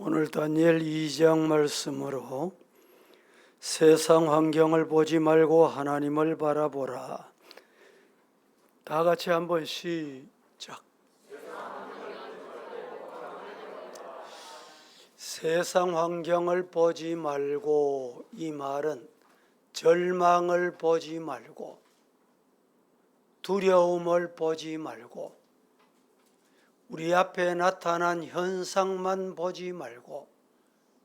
오늘 다니엘 2장 말씀으로 세상 환경을 보지 말고 하나님을 바라보라. 다 같이 한번 시작. 세상 환경을 보지 말고 이 말은 절망을 보지 말고 두려움을 보지 말고 우리 앞에 나타난 현상만 보지 말고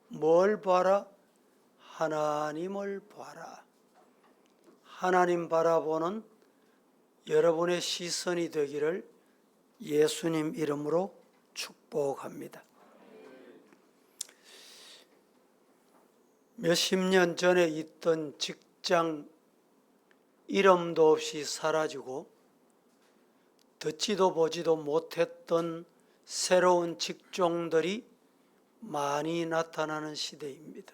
뭘 봐라? 하나님을 봐라. 하나님 바라보는 여러분의 시선이 되기를 예수님 이름으로 축복합니다. 몇십 년 전에 있던 직장 이름도 없이 사라지고 듣지도 보지도 못했던 새로운 직종들이 많이 나타나는 시대입니다.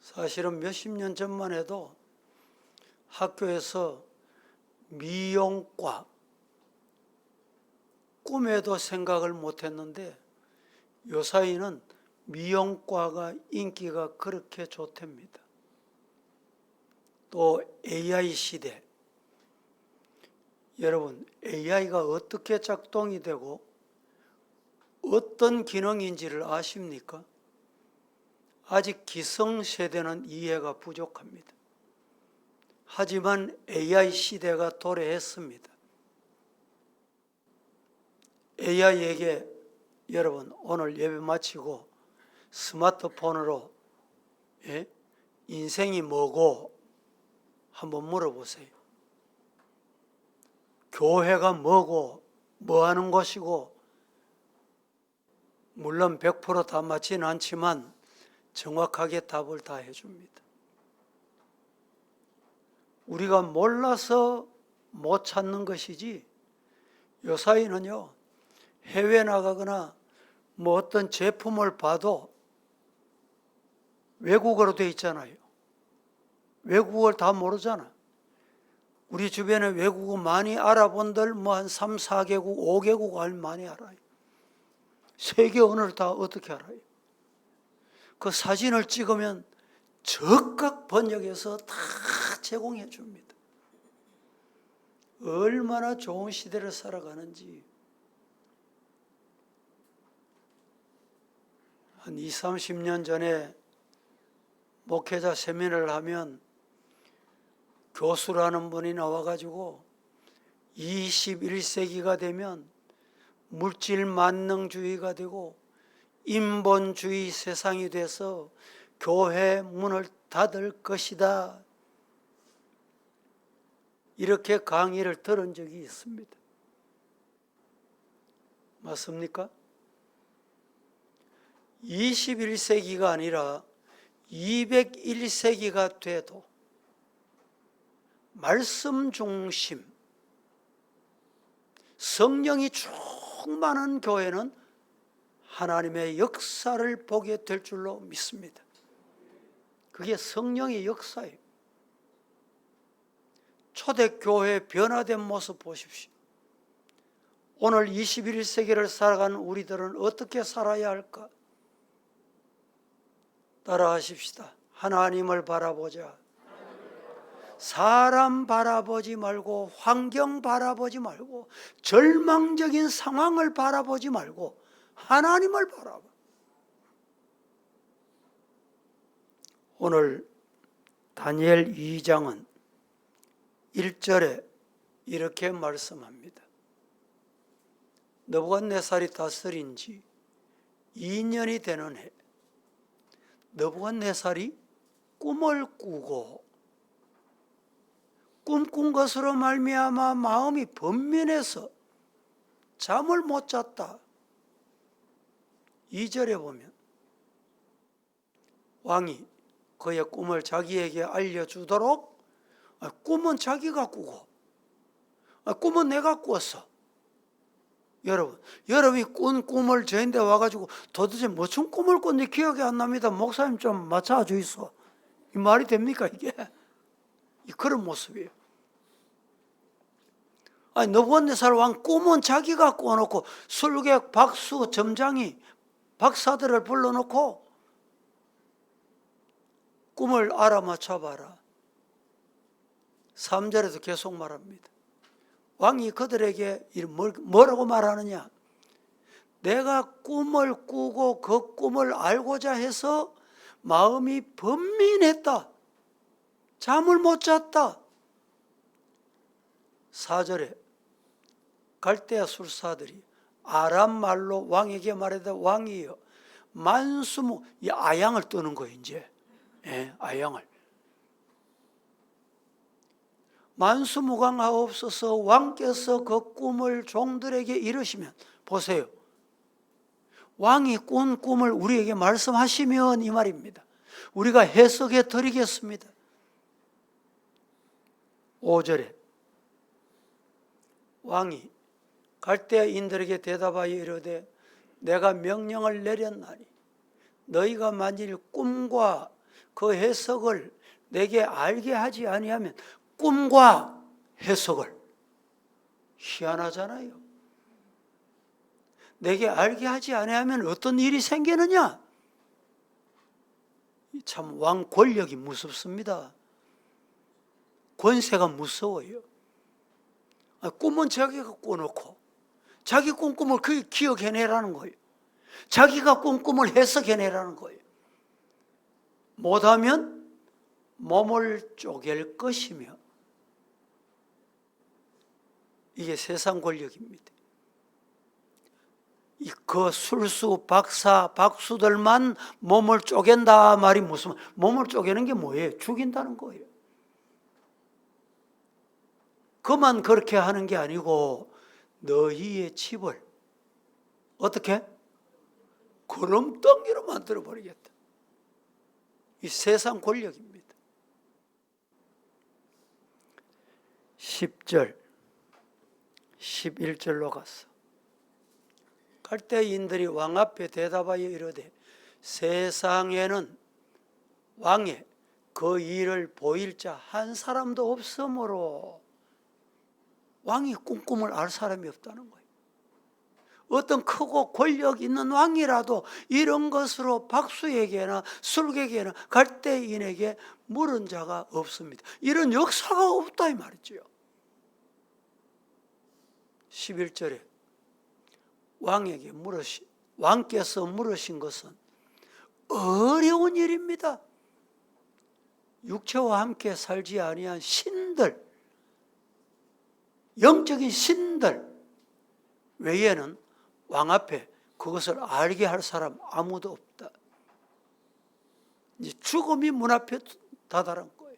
사실은 몇십 년 전만 해도 학교에서 미용과 꿈에도 생각을 못 했는데 요사이는 미용과가 인기가 그렇게 좋답니다. 또 AI 시대 여러분, AI가 어떻게 작동이 되고 어떤 기능인지를 아십니까? 아직 기성 세대는 이해가 부족합니다. 하지만 AI 시대가 도래했습니다. AI에게 여러분 오늘 예배 마치고 스마트폰으로 예? 인생이 뭐고 한번 물어보세요. 교회가 뭐고 뭐 하는 것이고 물론 100%다 맞지는 않지만 정확하게 답을 다 해줍니다. 우리가 몰라서 못 찾는 것이지 요사이는요 해외 나가거나 뭐 어떤 제품을 봐도 외국어로 돼 있잖아요. 외국어를 다 모르잖아. 우리 주변에 외국어 많이 알아본들 뭐 한 3, 4개국, 5개국 알 많이 알아요. 세계 언어를 다 어떻게 알아요? 그 사진을 찍으면 적극 번역해서 다 제공해 줍니다. 얼마나 좋은 시대를 살아가는지 한 2, 30년 전에 목회자 세미나를 하면 교수라는 분이 나와가지고 21세기가 되면 물질 만능주의가 되고 인본주의 세상이 돼서 교회 문을 닫을 것이다. 이렇게 강의를 들은 적이 있습니다. 맞습니까? 21세기가 아니라 201세기가 돼도 말씀 중심, 성령이 충만한 교회는 하나님의 역사를 보게 될 줄로 믿습니다. 그게 성령의 역사예요. 초대교회 변화된 모습 보십시오. 오늘 21세기를 살아가는 우리들은 어떻게 살아야 할까? 따라하십시다. 하나님을 바라보자. 사람 바라보지 말고 환경 바라보지 말고 절망적인 상황을 바라보지 말고 하나님을 바라봐. 오늘 다니엘 2장은 1절에 이렇게 말씀합니다. 너부갓네살이 다스린 지 2년이 되는 해 너부갓네살이 꿈을 꾸고 꿈꾼 것으로 말미암아 마음이 번민해서 잠을 못 잤다. 2절에 보면 왕이 그의 꿈을 자기에게 알려주도록 아, 꿈은 자기가 꾸고 아, 꿈은 내가 꿨어. 여러분, 여러분이 꾼 꿈을 저한테 와가지고 도대체 무슨 꿈을 꿨는지 기억이 안 납니다. 목사님 좀 맞춰주이소. 이 말이 됩니까 이게? 그런 모습이에요. 아니 너부갓네살 왕 꿈은 자기가 꿔놓고 술객 박수 점장이 박사들을 불러놓고 꿈을 알아맞혀 봐라. 3절에도 계속 말합니다. 왕이 그들에게 이 뭘- 뭐라고 말하느냐? 내가 꿈을 꾸고 그 꿈을 알고자 해서 마음이 번민했다. 잠을 못 잤다. 4절에 갈대아 술사들이 아람 말로 왕에게 말하다 왕이여 만수무 이 아양을 뜨는 거예요 이제. 예, 아양을. 만수무강하옵소서 왕께서 그 꿈을 종들에게 이르시면 보세요. 왕이 꾼 꿈을 우리에게 말씀하시면 이 말입니다. 우리가 해석해 드리겠습니다 5절에 왕이 갈대아인들에게 대답하여 이르되 내가 명령을 내렸나니 너희가 만일 꿈과 그 해석을 내게 알게 하지 아니하면 꿈과 해석을 희한하잖아요. 내게 알게 하지 아니하면 어떤 일이 생기느냐? 참 왕 권력이 무섭습니다. 권세가 무서워요. 아, 꿈은 자기가 꿔놓고 자기 꿈꿈을 그 기억해내라는 거예요. 자기가 꿈꿈을 해석해내라는 거예요. 못하면 몸을 쪼갤 것이며 이게 세상 권력입니다. 이그 술수 박사 박수들만 몸을 쪼갠다 말이 무슨 몸을 쪼개는 게 뭐예요? 죽인다는 거예요. 그만 그렇게 하는 게 아니고 너희의 집을 어떻게 구름덩이로 만들어 버리겠다. 이 세상 권력입니다. 10절 11절로 갔어. 갈대인들이 왕 앞에 대답하여 이르되 세상에는 왕의 그 일을 보일 자 한 사람도 없으므로 왕이 꿈꿈을 알 사람이 없다는 거예요. 어떤 크고 권력 있는 왕이라도 이런 것으로 박수에게나 술객에게나 갈대인에게 물은 자가 없습니다. 이런 역사가 없다 이 말이죠. 11절에 왕에게 물으시 왕께서 물으신 것은 어려운 일입니다. 육체와 함께 살지 아니한 신들 영적인 신들 외에는 왕 앞에 그것을 알게 할 사람 아무도 없다. 이제 죽음이 문 앞에 다다른 거예요.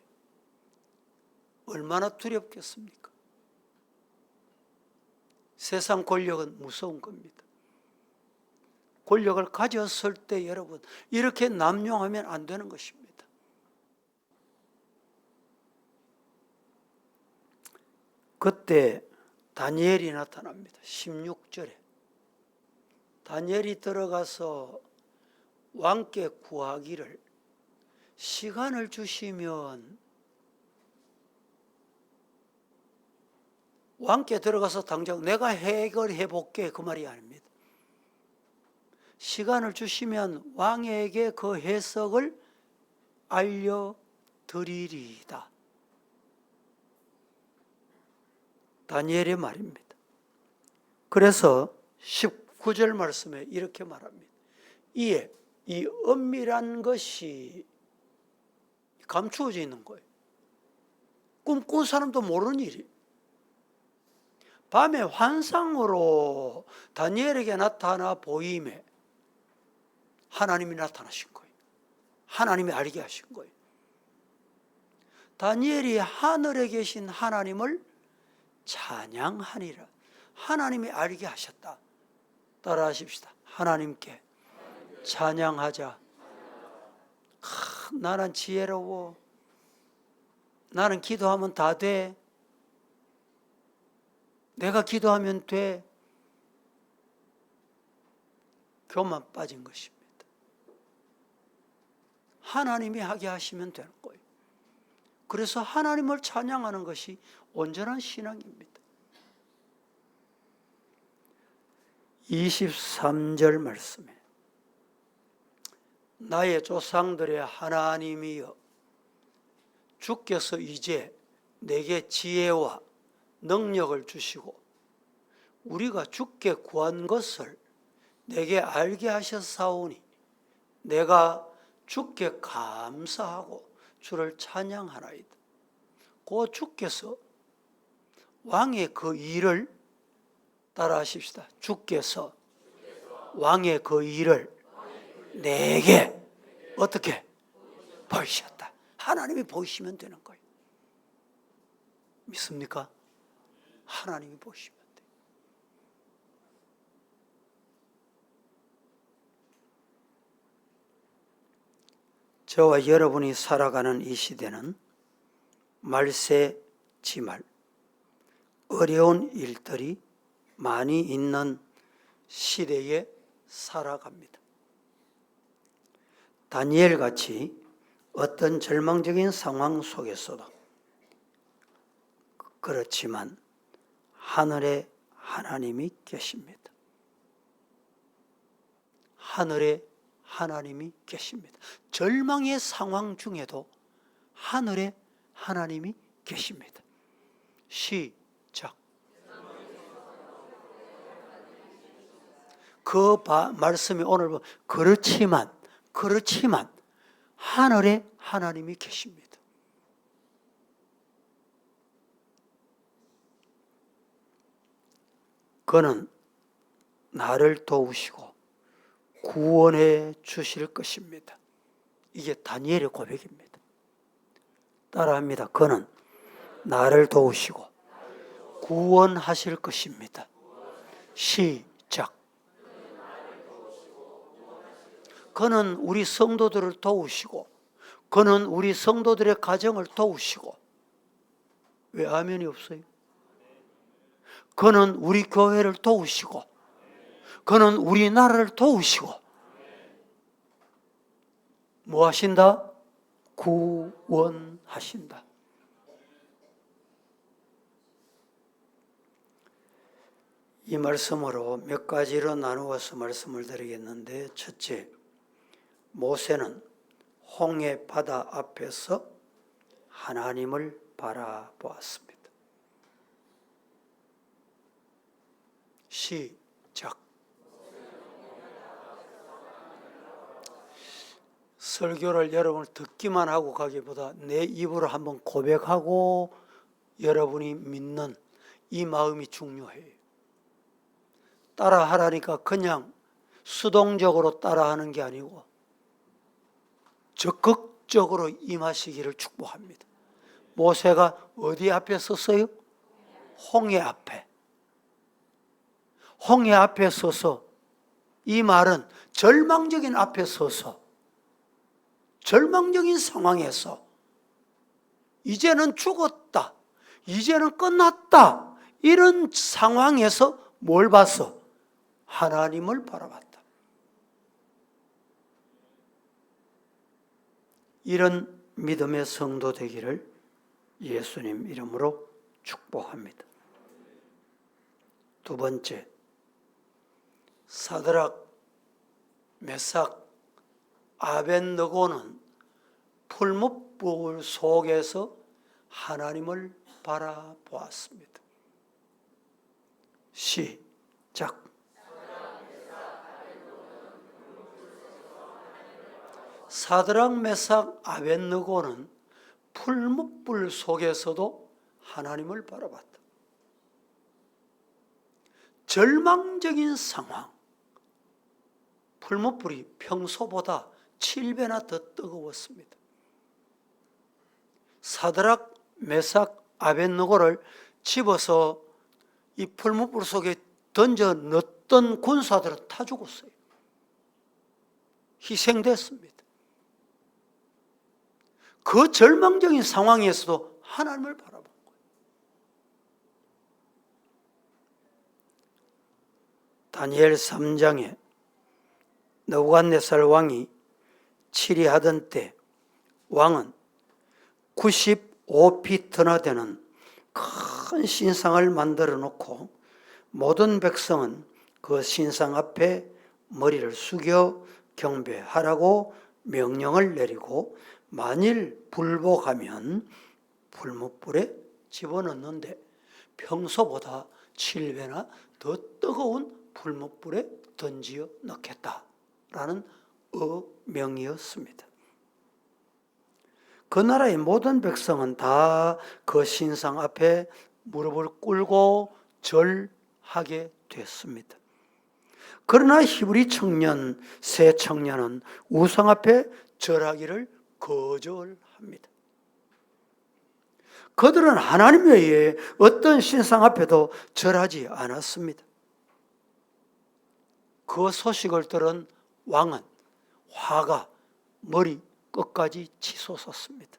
얼마나 두렵겠습니까? 세상 권력은 무서운 겁니다. 권력을 가졌을 때 여러분 이렇게 남용하면 안 되는 것입니다. 그때 다니엘이 나타납니다. 16절에 다니엘이 들어가서 왕께 구하기를 시간을 주시면 왕께 들어가서 당장 내가 해결해 볼게 그 말이 아닙니다. 시간을 주시면 왕에게 그 해석을 알려 드리리이다. 다니엘의 말입니다. 그래서 19절 말씀에 이렇게 말합니다. 이에 이 은밀한 것이 감추어져 있는 거예요. 꿈꾼 사람도 모르는 일이. 밤에 환상으로 다니엘에게 나타나 보임에 하나님이 나타나신 거예요. 하나님이 알게 하신 거예요. 다니엘이 하늘에 계신 하나님을 찬양하니라. 하나님이 알게 하셨다. 따라하십시다. 하나님께 찬양하자. 크, 나는 지혜로워. 나는 기도하면 다 돼. 내가 기도하면 돼. 교만 빠진 것입니다. 하나님이 하게 하시면 되는 거예요. 그래서 하나님을 찬양하는 것이 온전한 신앙입니다. 23절 말씀에 나의 조상들의 하나님이여 주께서 이제 내게 지혜와 능력을 주시고 우리가 주께 구한 것을 내게 알게 하셨사오니 내가 주께 감사하고 주를 찬양하나이다. 고 주께서 왕의 그 일을 따라 하십시다. 주께서 왕의 그 일을 내게 어떻게 보이셨다. 하나님이 보이시면 되는 거예요. 믿습니까? 하나님이 보시면 돼. 저와 여러분이 살아가는 이 시대는 말세 지말 어려운 일들이 많이 있는 시대에 살아갑니다. 다니엘 같이 어떤 절망적인 상황 속에서도 그렇지만 하늘에 하나님이 계십니다. 하늘에 하나님이 계십니다. 절망의 상황 중에도 하늘에 하나님이 계십니다. 시작. 그 바, 말씀이 오늘 보- 그렇지만 그렇지만 하늘에 하나님이 계십니다. 그는 나를 도우시고 구원해 주실 것입니다. 이게 다니엘의 고백입니다. 따라합니다. 그는 나를 도우시고 구원하실 것입니다. 시작. 그는 우리 성도들을 도우시고 그는 우리 성도들의 가정을 도우시고 왜 아멘이 없어요? 그는 우리 교회를 도우시고 그는 우리나라를 도우시고 뭐 하신다? 구원하신다. 이 말씀으로 몇 가지로 나누어서 말씀을 드리겠는데 첫째 모세는 홍해 바다 앞에서 하나님을 바라보았습니다. 시작. 설교를 여러분 듣기만 하고 가기보다 내 입으로 한번 고백하고 여러분이 믿는 이 마음이 중요해요. 따라하라니까 그냥 수동적으로 따라하는 게 아니고 적극적으로 임하시기를 축복합니다. 모세가 어디 앞에 섰어요? 홍해 앞에. 홍해 앞에 서서 이 말은 절망적인 앞에 서서 절망적인 상황에서 이제는 죽었다. 이제는 끝났다. 이런 상황에서 뭘 봤어? 하나님을 바라봤다. 이런 믿음의 성도 되기를 예수님 이름으로 축복합니다. 두 번째, 사드락, 메삭, 아벤느고는 풀무불 속에서 하나님을 바라보았습니다. 시작. 사드락 메삭 아벤느고는 풀무불 속에서도 하나님을 바라봤다. 절망적인 상황. 풀무불이 평소보다 7배나 더 뜨거웠습니다. 사드락 메삭 아벤느고를 집어서 이 풀무불 속에 던져 넣었던 군사들은 다 죽었어요. 희생됐습니다. 그 절망적인 상황에서도 하나님을 바라본 거예요. 다니엘 3장에 너부갓네살 왕이 치리하던 때 왕은 95피트나 되는 큰 신상을 만들어 놓고 모든 백성은 그 신상 앞에 머리를 숙여 경배하라고 명령을 내리고 만일 불복하면 불못불에 집어넣는데 평소보다 7배나 더 뜨거운 불못불에 던지어 넣겠다라는 어명이었습니다. 그 나라의 모든 백성은 다 그 신상 앞에 무릎을 꿇고 절하게 됐습니다. 그러나 히브리 청년, 새 청년은 우상 앞에 절하기를 거절합니다. 그들은 하나님 외에 어떤 신상 앞에도 절하지 않았습니다. 그 소식을 들은 왕은 화가 머리 끝까지 치솟았습니다.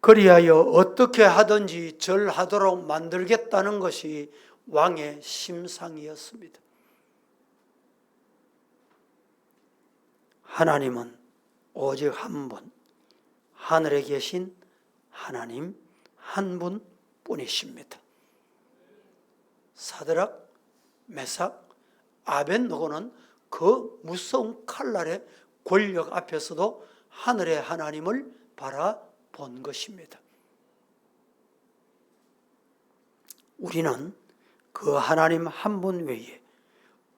그리하여 어떻게 하든지 절하도록 만들겠다는 것이 왕의 심상이었습니다. 하나님은 오직 한 분, 하늘에 계신 하나님 한 분 뿐이십니다. 사드락, 메삭, 아벤노고는 그 무서운 칼날의 권력 앞에서도 하늘의 하나님을 바라본 것입니다. 우리는 그 하나님 한 분 외에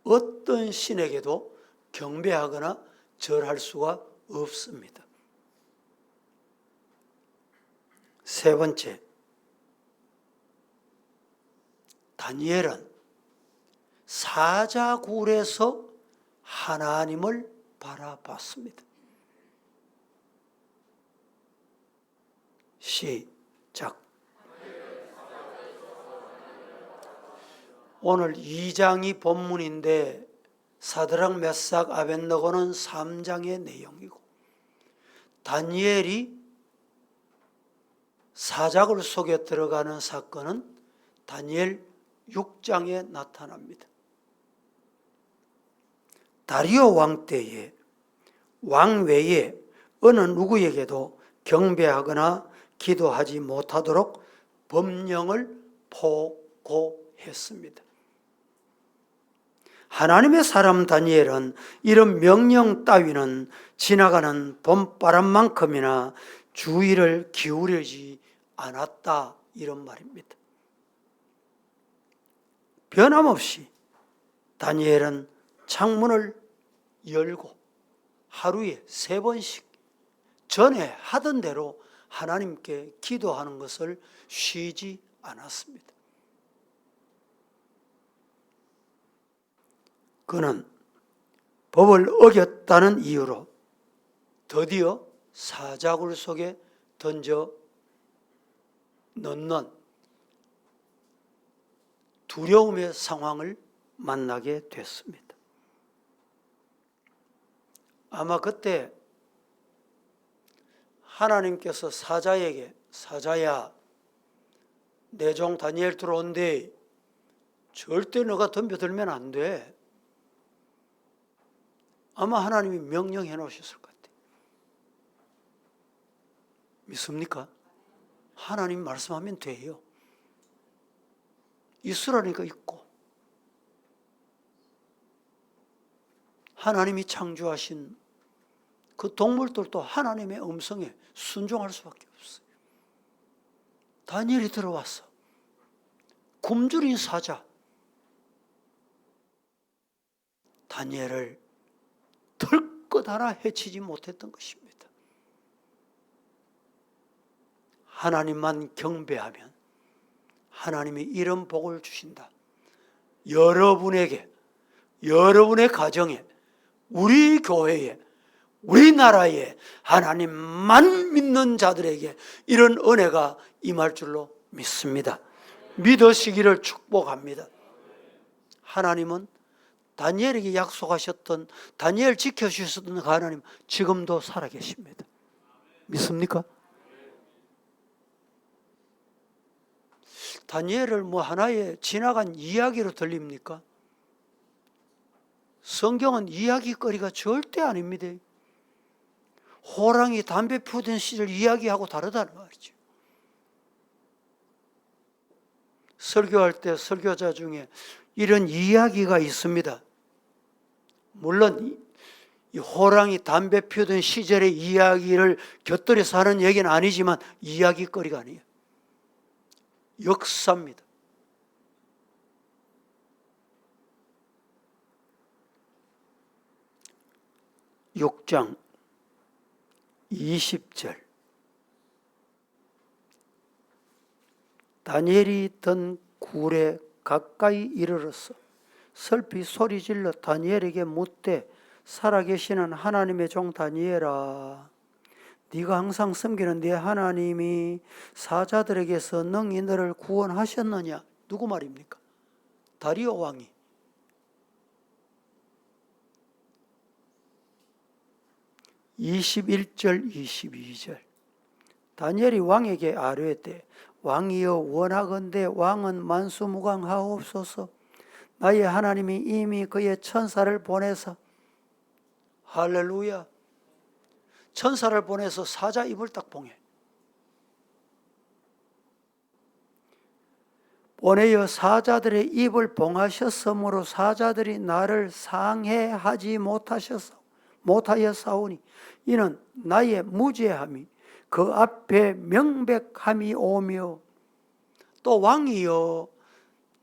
어떤 신에게도 경배하거나 절할 수가 없습니다. 세 번째, 다니엘은 사자굴에서 하나님을 바라봤습니다. 시작. 오늘 2장이 본문인데 사드락 메삭 아벤너고는 3장의 내용이고 다니엘이 사자굴 속에 들어가는 사건은 다니엘 6장에 나타납니다. 다리오 왕 때에 왕 외에 어느 누구에게도 경배하거나 기도하지 못하도록 법령을 포고했습니다. 하나님의 사람 다니엘은 이런 명령 따위는 지나가는 봄바람만큼이나 주의를 기울이지 않았다 이런 말입니다. 변함없이 다니엘은 창문을 열고 하루에 세 번씩 전에 하던 대로 하나님께 기도하는 것을 쉬지 않았습니다. 그는 법을 어겼다는 이유로 드디어 사자굴 속에 던져 넣는 두려움의 상황을 만나게 됐습니다. 아마 그때 하나님께서 사자에게 사자야 내 종 다니엘 들어온데 절대 너가 덤벼들면 안 돼. 아마 하나님이 명령해 놓으셨을 것 같아요. 믿습니까? 하나님 말씀하면 돼요. 있으라니까 있고. 하나님이 창조하신 그 동물들도 하나님의 음성에 순종할 수밖에 없어요. 다니엘이 들어왔어. 굶주린 사자. 다니엘을 털것 하나 해치지 못했던 것입니다. 하나님만 경배하면 하나님이 이런 복을 주신다. 여러분에게, 여러분의 가정에, 우리 교회에, 우리나라에 하나님만 믿는 자들에게 이런 은혜가 임할 줄로 믿습니다. 믿으시기를 축복합니다. 하나님은 다니엘에게 약속하셨던 다니엘 지켜주셨던 그 하나님 지금도 살아계십니다. 믿습니까? 다니엘을 뭐 하나의 지나간 이야기로 들립니까? 성경은 이야기거리가 절대 아닙니다. 호랑이 담배 피우던 시절 이야기하고 다르다는 말이죠. 설교할 때 설교자 중에 이런 이야기가 있습니다. 물론 이- 이 호랑이 담배 피우던 시절의 이야기를 곁들여서 하는 얘기는 아니지만 이야기거리가 아니에요. 역사입니다. 육장 20절 다니엘이 있던 굴에 가까이 이르렀어 슬피 소리 질러 다니엘에게 묻되 살아계시는 하나님의 종 다니엘아 네가 항상 섬기는 네 하나님이 사자들에게서 능히 너를 구원하셨느냐? 누구 말입니까? 다리오 왕이. 21절 22절. 다니엘이 왕에게 아뢰되 왕이여 원하건대 왕은 만수무강하옵소서 나의 하나님이 이미 그의 천사를 보내서 할렐루야 천사를 보내서 사자 입을 딱 봉해. 보내어 사자들의 입을 봉하셨으므로 사자들이 나를 상해하지 못하셨어 못하였사오니 이는 나의 무죄함이 그 앞에 명백함이 오며 또 왕이여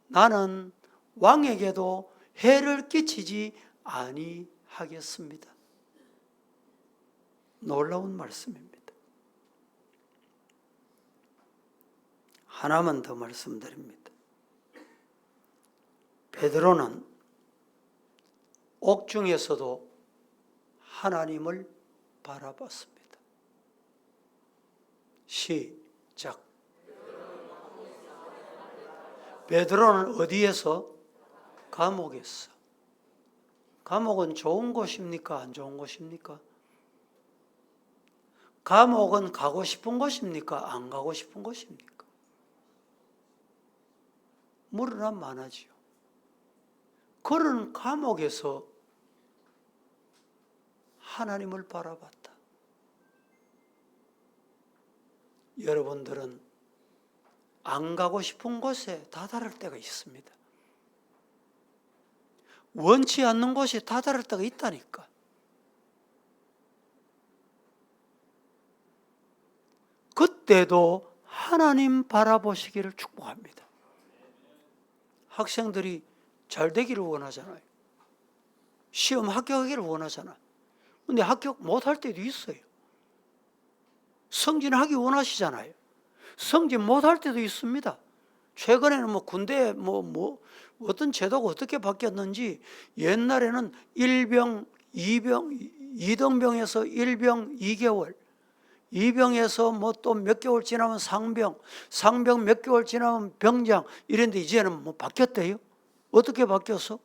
나는 왕에게도 해를 끼치지 아니하겠습니다. 놀라운 말씀입니다. 하나만 더 말씀드립니다. 베드로는 옥중에서도 하나님을 바라봤습니다. 시작. 베드로는 어디에서? 감옥에서. 감옥은 좋은 곳입니까? 안 좋은 곳입니까? 감옥은 가고 싶은 곳입니까? 안 가고 싶은 곳입니까? 물으나 많아지요. 그런 감옥에서 하나님을 바라봤다. 여러분들은 안 가고 싶은 곳에 다다를 때가 있습니다. 원치 않는 곳에 다다를 때가 있다니까. 그때도 하나님 바라보시기를 축복합니다. 학생들이 잘 되기를 원하잖아요. 시험 합격하기를 원하잖아. 근데 합격 못 할 때도 있어요. 승진하기 원하시잖아요. 승진 못 할 때도 있습니다. 최근에는 뭐 군대 뭐, 뭐 어떤 제도가 어떻게 바뀌었는지 옛날에는 일병, 이병, 이등병에서 일병 2개월, 이병에서 뭐 또 몇 개월 지나면 상병, 상병 몇 개월 지나면 병장 이런데 이제는 뭐 바뀌었대요. 어떻게 바뀌었어?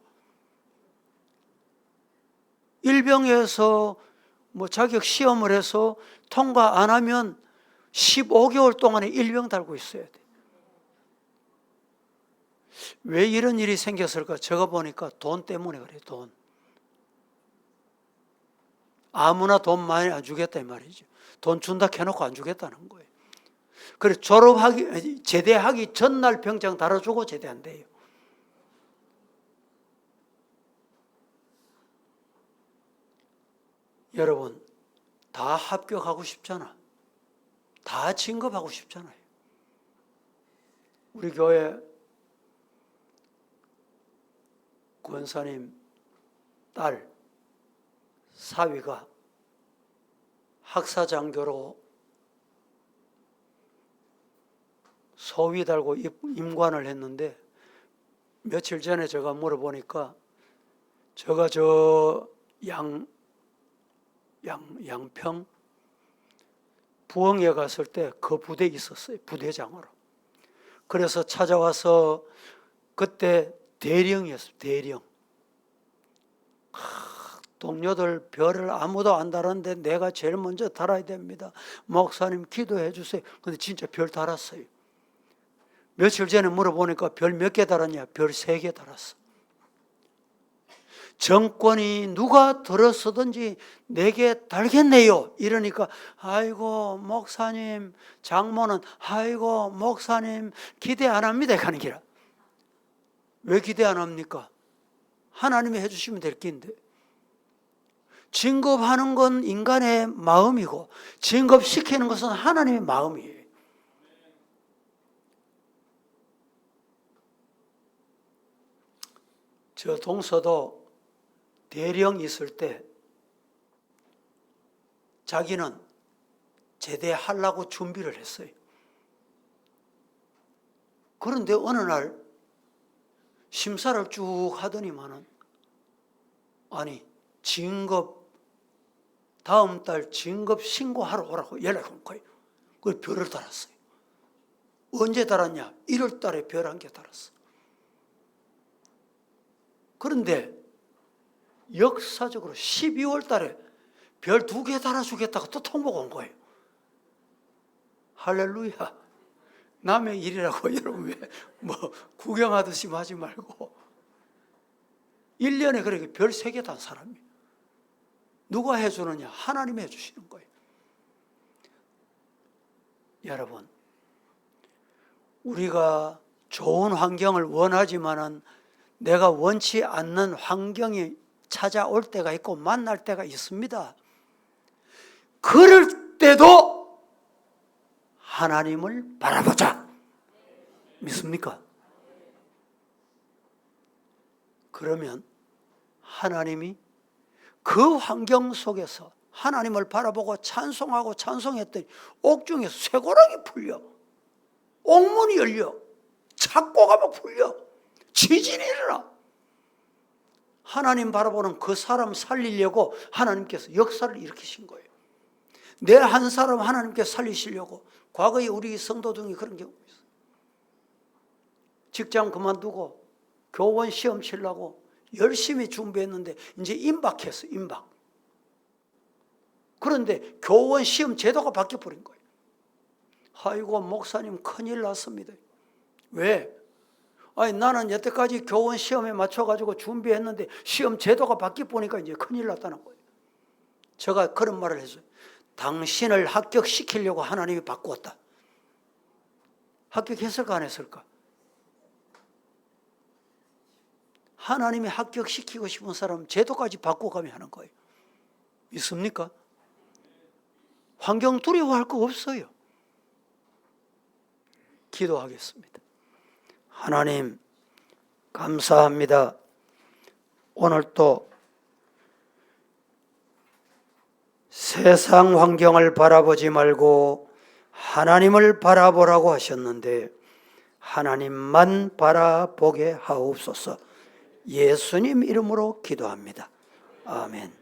일병에서 뭐 자격 시험을 해서 통과 안 하면 15개월 동안에 일병 달고 있어야 돼. 왜 이런 일이 생겼을까? 제가 보니까 돈 때문에 그래, 돈. 아무나 돈 많이 안 주겠다 이 말이죠. 돈 준다 해놓고 안 주겠다는 거예요. 그래 졸업하기 제대하기 전날 병장 달아주고 제대한대요. 여러분 다 합격하고 싶잖아. 다 진급하고 싶잖아요. 우리 교회 권사님 딸 사위가 학사장교로 소위 달고 입- 임관을 했는데 며칠 전에 제가 물어보니까 제가 저 양, 양, 양평 부엉에 갔을 때 그 부대에 있었어요. 부대장으로. 그래서 찾아와서 그때 대령이었어요. 대령. 하, 동료들 별을 아무도 안 달았는데 내가 제일 먼저 달아야 됩니다. 목사님 기도해 주세요. 근데 진짜 별 달았어요. 며칠 전에 물어보니까 별 몇 개 달았냐? 별 세 개 달았어. 정권이 누가 들어서든지 내게 달겠네요. 이러니까 아이고 목사님 장모는 아이고 목사님 기대 안 합니다. 가는 기라. 왜 기대 안 합니까? 하나님이 해주시면 될 긴데. 진급하는 건 인간의 마음이고, 진급시키는 것은 하나님의 마음이에요. 저 동서도 대령 있을 때 자기는 제대하려고 준비를 했어요. 그런데 어느 날 심사를 쭉 하더니만은 아니 진급 다음 달 진급 신고하러 오라고 연락 온 거예요. 그 별을 달았어요. 언제 달았냐? 1월 달에 별 한 개 달았어. 그런데 역사적으로 12월 달에 별 두 개 달아주겠다고 또 통보가 온 거예요. 할렐루야. 남의 일이라고 여러분 왜 뭐 구경하듯이 하지 말고 1년에 그렇게 별 세 개 단 사람이 누가 해주느냐? 하나님이 해주시는 거예요. 여러분, 우리가 좋은 환경을 원하지만은 내가 원치 않는 환경이 찾아올 때가 있고 만날 때가 있습니다. 그럴 때도 하나님을 바라보자. 믿습니까? 그러면 하나님이 그 환경 속에서 하나님을 바라보고 찬송하고 찬송했더니 옥중에 쇠고랑이 풀려. 옥문이 열려. 착고가 막 풀려. 지진이 일어나. 하나님 바라보는 그 사람 살리려고 하나님께서 역사를 일으키신 거예요. 내 한 사람 하나님께 살리시려고 과거에 우리 성도 중에 그런 경우 있어요. 직장 그만두고 교원 시험 치려고 열심히 준비했는데 이제 임박했어, 임박. 그런데 교원 시험 제도가 바뀌어 버린 거예요. 아이고 목사님 큰일 났습니다. 왜? 아니 나는 여태까지 교원 시험에 맞춰 가지고 준비했는데 시험 제도가 바뀌어 보니까 이제 큰일 났다는 거예요. 제가 그런 말을 했어요. 당신을 합격시키려고 하나님이 바꾸었다. 합격했을까 안 했을까? 하나님이 합격시키고 싶은 사람 제도까지 바꿔가며 하는 거예요. 믿습니까? 환경 두려워할 거 없어요. 기도하겠습니다. 하나님, 감사합니다. 오늘 또 세상 환경을 바라보지 말고 하나님을 바라보라고 하셨는데 하나님만 바라보게 하옵소서. 예수님 이름으로 기도합니다. 아멘.